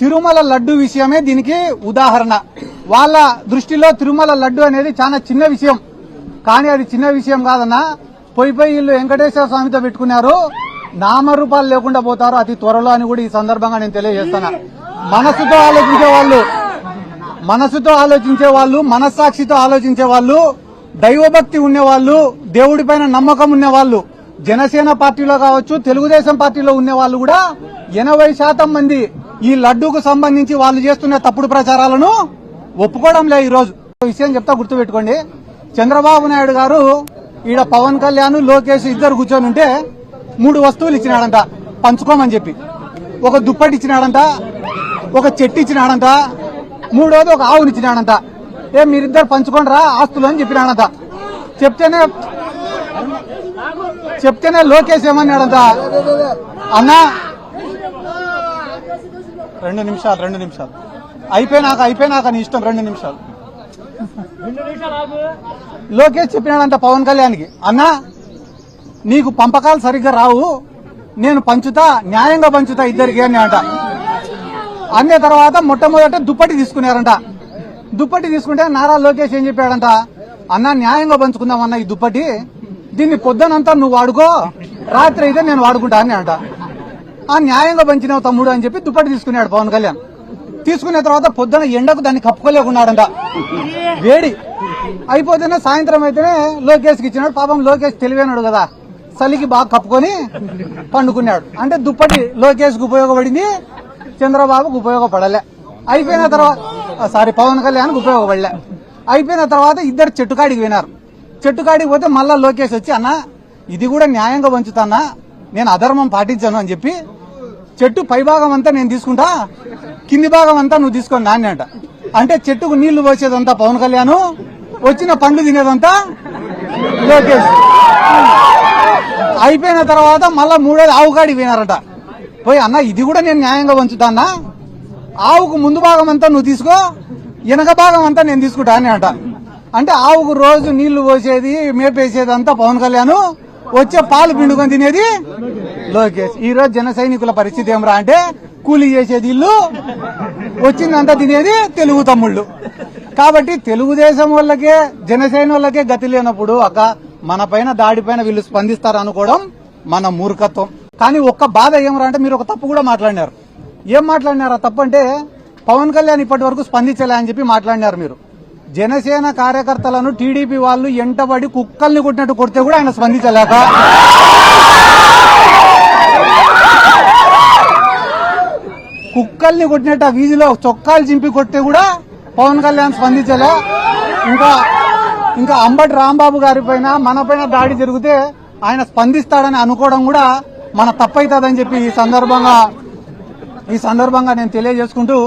తిరుమల లడ్డు విషయమే దీనికి ఉదాహరణ. వాళ్ళ దృష్టిలో తిరుమల లడ్డు అనేది చాలా చిన్న విషయం. కానీ అది చిన్న విషయం కాదన్నా పోయి పోయి వీళ్ళు వెంకటేశ్వర స్వామితో పెట్టుకున్నారు. నామరూపాలు లేకుండా పోతారు. అతి త్వరలో అని కూడా ఈ సందర్భంగా నేను తెలియజేస్తాను మనసుతో ఆలోచించే వాళ్ళు మనసుతో ఆలోచించే వాళ్ళు మనస్సాక్షితో ఆలోచించే వాళ్ళు దైవభక్తి ఉండేవాళ్ళు దేవుడిపైన నమ్మకం ఉండేవాళ్ళు జనసేన పార్టీలో కావచ్చు తెలుగుదేశం పార్టీలో ఉన్న వాళ్ళు కూడా ఎనభై శాతం మంది ఈ లడ్డూకు సంబంధించి వాళ్ళు చేస్తున్న తప్పుడు ప్రచారాలను ఒప్పుకోవడం లే ఈరోజు. విషయం చెప్తా గుర్తుపెట్టుకోండి. చంద్రబాబు నాయుడు గారు ఈడ పవన్ కళ్యాణ్ లోకేష్ ఇద్దరు కూర్చొని ఉంటే మూడు వస్తువులు ఇచ్చినాడంట పంచుకోమని చెప్పి. ఒక దుప్పటి ఇచ్చినాడంట ఒక చెట్టు ఇచ్చినాడంట మూడోది ఒక ఆవుని ఇచ్చినాడంట. ఏ మీరిద్దరు పంచుకోండి రా ఆస్తులు అని చెప్పినాడంట. చెప్తేనే చెప్తేనే లోకేష్ ఏమన్నాడంట? అన్నా రెండు నిమిషాలు రెండు నిమిషాలు. అయిపోయినాక అయిపోయినాక నీ ఇష్టం రెండు నిమిషాలు. లోకేష్ చెప్పినాడంట పవన్ కళ్యాణ్కి అన్నా నీకు పంపకాలు సరిగ్గా రావు. నేను పంచుతా న్యాయంగా పంచుతా ఇద్దరికి అని అంట. అన్న తర్వాత మొట్టమొదట దుప్పటి తీసుకున్నారంట. దుప్పటి తీసుకుంటే నారా లోకేష్ ఏం చెప్పాడంట? అన్న న్యాయంగా పంచుకుందామన్న ఈ దుప్పటి. దీన్ని పొద్దునంతా నువ్వు వాడుకో రాత్రి అయితే నేను వాడుకుంటా అని అంట. ఆ న్యాయంగా పంచినావు తమ్ముడు అని చెప్పి దుప్పటి తీసుకున్నాడు పవన్ కళ్యాణ్. తీసుకున్న తర్వాత పొద్దున ఎండకు దాన్ని కప్పుకోలేకున్నాడంట. వేడి. అయిపోతేనే సాయంత్రం అయితేనే లోకేష్కి ఇచ్చినాడు. పాపం లోకేష్ తెలివైనాడు కదా. చలికి బాగా కప్పుకొని పండుకున్నాడు. అంటే దుప్పటి లోకేష్కి ఉపయోగపడింది చంద్రబాబుకు ఉపయోగపడలే. అయిపోయిన తర్వాత సారీ పవన్ కళ్యాణ్కి ఉపయోగపడలే. అయిపోయిన తర్వాత ఇద్దరు చెట్టుకాడికి వినారు చెట్టుకాడికి పోతే మళ్ళా లోకేష్ వచ్చి అన్న ఇది కూడా న్యాయంగా పంచుతానా? నేను అధర్మం పాటించాను అని చెప్పి చెట్టు పై భాగం అంతా నేను తీసుకుంటా కింది భాగం అంతా నువ్వు తీసుకొని నాన్న అంట. అంటే చెట్టుకు నీళ్ళు పోసేదంతా పవన్ కళ్యాణ్ వచ్చిన పండు తినేదంతా లోకేష్. అయిపోయిన తర్వాత మళ్ళా మూడేళ్ళు ఆవు కాడికి పోయినారట. పోయి అన్న ఇది కూడా నేను న్యాయంగా పంచుతానా ఆవుకు ముందు భాగం అంతా నువ్వు తీసుకో వెనక భాగం అంతా నేను తీసుకుంటా అని అంట. అంటే ఆవుకు రోజు నీళ్ళు పోసేది మేపేసేది అంతా పవన్ కళ్యాణ్. వచ్చే పాలు పిండుకొని తినేది లోకేష్ ఈ రోజు జన సైనికుల పరిస్థితి ఏమరా అంటే కూలీ చేసేది ఇల్లు వచ్చిందంతా తినేది తెలుగు తమ్ముళ్ళు. కాబట్టి తెలుగుదేశం వాళ్ళకే జనసేన వాళ్ళకే గతి లేనప్పుడు అక్క మన పైన దాడి పైన వీళ్ళు స్పందిస్తారు అనుకోవడం మన మూర్ఖత్వం. కానీ ఒక్క బాధ ఏమరా అంటే మీరు ఒక తప్పు కూడా మాట్లాడినారు. ఏం మాట్లాడినారు? ఆ తప్పు అంటే పవన్ కళ్యాణ్ ఇప్పటి వరకు స్పందించలే అని చెప్పి మాట్లాడినారు మీరు. జనసేన కార్యకర్తలను టీడీపీ వాళ్ళు ఎంటబడి కుక్కల్ని కొట్టినట్టు కొడితే కూడా ఆయన స్పందించలేక కుక్కల్ని కొట్టినట్టు ఆ వీధిలో చొక్కాలు చింపి కొట్టే కూడా పవన్ కళ్యాణ్ స్పందించలే. ఇంకా ఇంకా అంబటి రాంబాబు గారి పైన మన పైన దాడి జరిగితే ఆయన స్పందిస్తాడని అనుకోవడం కూడా మన తప్పైతుందని చెప్పి ఈ సందర్భంగా ఈ సందర్భంగా నేను తెలియజేసుకుంటూ